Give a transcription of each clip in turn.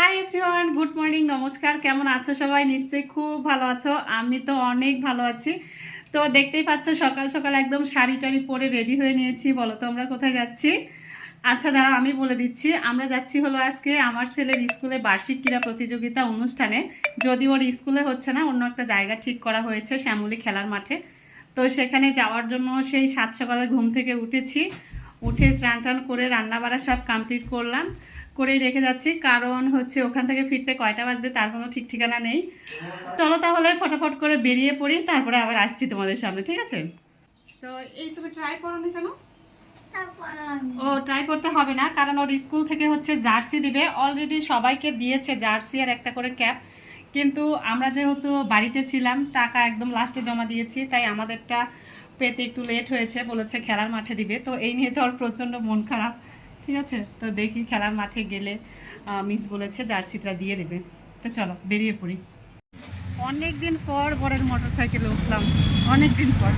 Hi everyone good morning নমস্কার কেমন আছো সবাই? নিশ্চয়ই খুব ভালো আছো। আমি তো অনেক ভালো আছি। তো দেখতেই পাচ্ছ, সকাল সকাল একদম শাড়ি টাড়ি পরে রেডি হয়ে নিয়েছি। বলো তো আমরা কোথায় যাচ্ছি? আচ্ছা দাঁড়াও, আমি বলে দিচ্ছি। আমরা যাচ্ছি হলো আজকে আমার ছেলের স্কুলে বার্ষিক ক্রীড়া প্রতিযোগিতা অনুষ্ঠানে। যদি ওর স্কুলে হচ্ছে না, অন্য একটা জায়গা ঠিক করা হয়েছে, শ্যামলী খেলার মাঠে। তো সেখানে যাওয়ার জন্য সেই সাত সকালে ঘুম থেকে উঠেছি। উঠে স্নান টান করে রান্না বাড়া সব কমপ্লিট করলাম। করেই রেখে যাচ্ছি। কারণ হচ্ছে ওখান থেকে ফিরতে কয়টা বাজবে তার কোনো ঠিক ঠিকানা নেই। চলো তাহলে ফটাফট করে বেরিয়ে পড়ি, তারপরে আবার আসছি তোমাদের সামনে, ঠিক আছে? তো এই তুমি ট্রাই করো না কেন? ও ট্রাই করতে হবে না, কারণ ওর স্কুল থেকে হচ্ছে জার্সি দিবে। অলরেডি সবাইকে দিয়েছে জার্সি আর একটা করে ক্যাপ। কিন্তু আমরা যেহেতু বাড়িতে ছিলাম, টাকা একদম লাস্টে জমা দিয়েছি, তাই আমাদেরটা পেতে একটু লেট হয়েছে, বলেছে খেলার মাঠে দিবে। তো এই নিয়ে তো ওর প্রচণ্ড মন খারাপ। ঠিক আছে? তো দেখি খেলার মাঠে গেলে মিস বলেছে জার্সিটা দিয়ে দেবে। তো চলো, বেরিয়ে পড়ি। অনেক দিন পর বরের মোটর সাইকেলে উঠলাম। অনেক দিন পর।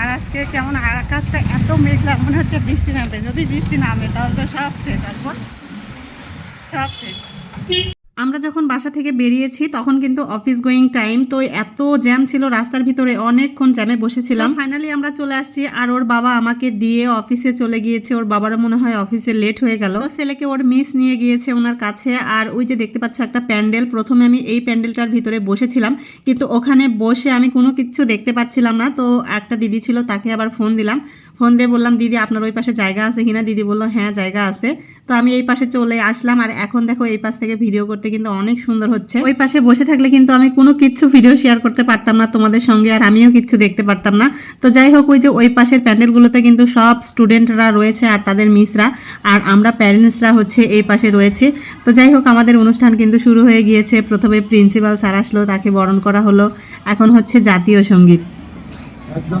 আর আজকে কেমন আকাশটা এত মেঘলা, মনে হচ্ছে বৃষ্টি নামবে। যদি বৃষ্টি নামে, তাহলে তো সব শেষ একবার সব শেষ। আমরা যখন বাসা থেকে বেরিয়েছি তখন কিন্তু অফিস গোয়িং টাইম তো এত জ্যাম ছিল রাস্তার ভিতরে অনেকক্ষণ জ্যামে বসেছিলাম। ফাইনালি আমরা চলে আসছি আর ওর বাবা আমাকে দিয়ে অফিসে চলে গিয়েছে। ওর বাবারও মনে হয় অফিসে লেট হয়ে গেল। ছেলেকে ওর মিস নিয়ে গিয়েছে ওনার কাছে আর ওই যে দেখতে পাচ্ছ একটা প্যান্ডেল প্রথমে আমি এই প্যান্ডেলটার ভিতরে বসেছিলাম কিন্তু ওখানে বসে আমি কোনো কিছু দেখতে পাচ্ছিলাম না। তো একটা দিদি ছিল তাকে আবার ফোন দিলাম। ফোন দিয়ে বললাম দিদি আপনার ওই পাশে জায়গা আছে কিনা? দিদি বলল হ্যাঁ জায়গা আছে। তো আমি এই পাশে চলে আসলাম। আর এখন দেখো এই পাশ থেকে ভিডিও করতে কিন্তু অনেক সুন্দর হচ্ছে। ওই পাশে বসে থাকলে কিন্তু আমি কোনো কিছু ভিডিও শেয়ার করতে পারতাম না তোমাদের সঙ্গে, আর আমিও কিছু দেখতে পারতাম না। তো যাই হোক, ওই যে ওই পাশের প্যান্ডেলগুলোতে কিন্তু সব স্টুডেন্টরা রয়েছে আর তাদের মিসরা আর আমরা প্যারেন্টসরা হচ্ছে এই পাশে রয়েছে। তো যাই হোক, আমাদের অনুষ্ঠান কিন্তু শুরু হয়ে গিয়েছে। প্রথমে প্রিন্সিপাল স্যার আসলো, তাকে বরণ করা হলো। এখন হচ্ছে জাতীয় সংগীত। একজন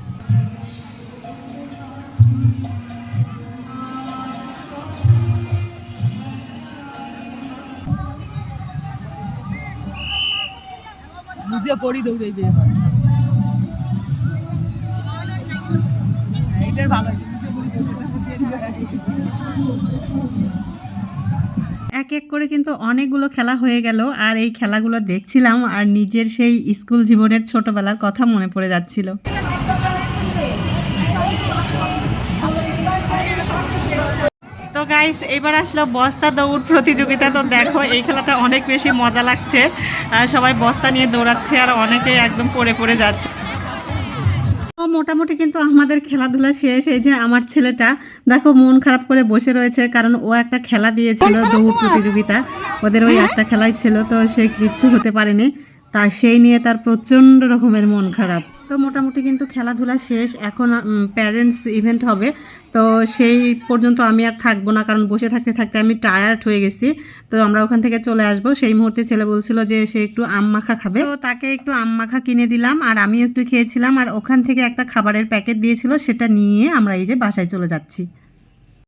নিজে করি দৌড়াইবে দৌড়াইবে। এক এক করে কিন্তু অনেকগুলো খেলা হয়ে গেল, আর এই খেলাগুলো দেখছিলাম আর নিজের সেই স্কুল জীবনের ছোটবেলার কথা মনে পড়ে যাচ্ছিল তো গাইস এবার আসলো বস্তা দৌড় প্রতিযোগিতা। তো দেখো এই খেলাটা অনেক বেশি মজা লাগছে। সবাই বস্তা নিয়ে দৌড়াচ্ছে আর অনেকেই একদম পড়ে পড়ে যাচ্ছে। তো মোটামুটি কিন্তু আমাদের খেলাধুলা শেষ এই যে আমার ছেলেটা। দেখো মন খারাপ করে বসে রয়েছে কারণ ও একটা খেলা দিয়েছিল দৌড় প্রতিযোগিতা। ওদের ওই একটা খেলাই ছিল তো সে কিচ্ছু হতে পারেনি। তা সেই নিয়ে তার প্রচণ্ড রকমের মন খারাপ। তো মোটামুটি কিন্তু খেলাধুলা শেষ। এখন প্যারেন্টস ইভেন্ট হবে। তো সেই পর্যন্ত আমি আর থাকব না, কারণ বসে থাকতে থাকতে আমি টায়ার্ড হয়ে গেছি। তো আমরা ওখান থেকে চলে আসব। সেই মুহূর্তে ছেলে বলছিল যে সে একটু আম মাখা খাবে। তো তাকে একটু আম মাখা কিনে দিলাম আর আমিও একটু খেয়েছিলাম। আর ওখান থেকে একটা খাবারের প্যাকেট দিয়েছিল, সেটা নিয়ে আমরা এই যে বাসায় চলে যাচ্ছি।